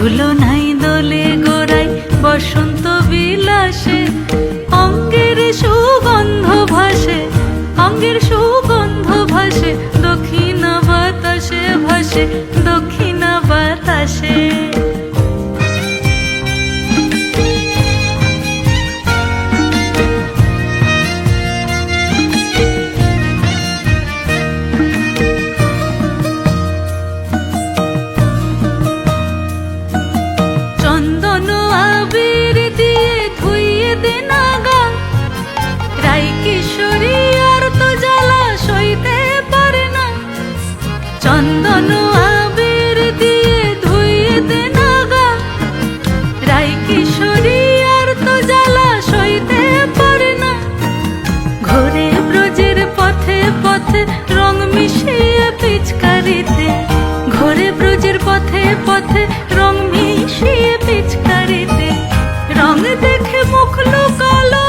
মন ঝুলো নাই দোলে গোড়াই বসন্ত বিলাসে, অঙ্গের সুগন্ধ ভাসে, অঙ্গের সুগন্ধ ভাসে, দক্ষিণ বাতাসে ভাসে, দক্ষিণা পিচকারিতে ঘোরে ব্রজের পথে পথে রং মিশিয়ে পিচকারিতে। রং দেখে মুখ লুকালো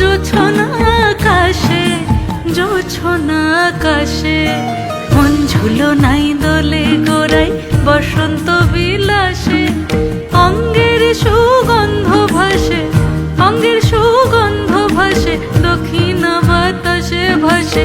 জোছনা আকাশে জোছনা আকাশে। মন ঝুলো নাই দোলে গোড়াই বসন্ত বিলাসে। অঙ্গের সুগন্ধ ভাসে, অঙ্গের সুগন্ধ ভাসে, দক্ষিণ বাতাসে ভাসে।